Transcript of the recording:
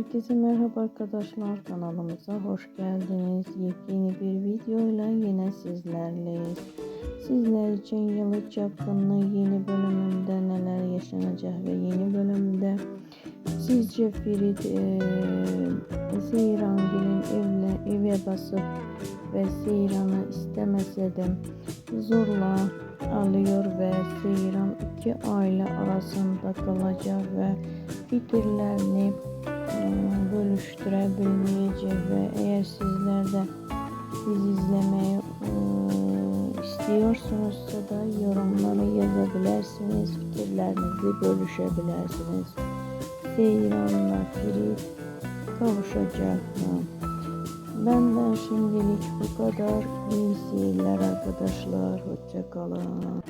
Herkese merhaba arkadaşlar kanalımıza hoş geldiniz. Yepyeni bir videoyla yine sizlerleyiz. Sizler için Yalı Çapkınlığı yeni bölümünde neler yaşanacak ve yeni bölümde sizce Ferit e, Seyrangil'in evle, eve basıp ve Seyran'ı istemese de zorla alıyor ve Seyran iki aile arasında kalacak ve fikirlerini sizler de bizi izlemeyi e, istiyorsunuzsa da yorumları yazabilirsiniz, fikirlerinizi bölüşebilirsiniz. Seyran'la Ferit kavuşacak mı? Benden şimdilik bu kadar. İyi seyirler arkadaşlar. Hoşçakalın.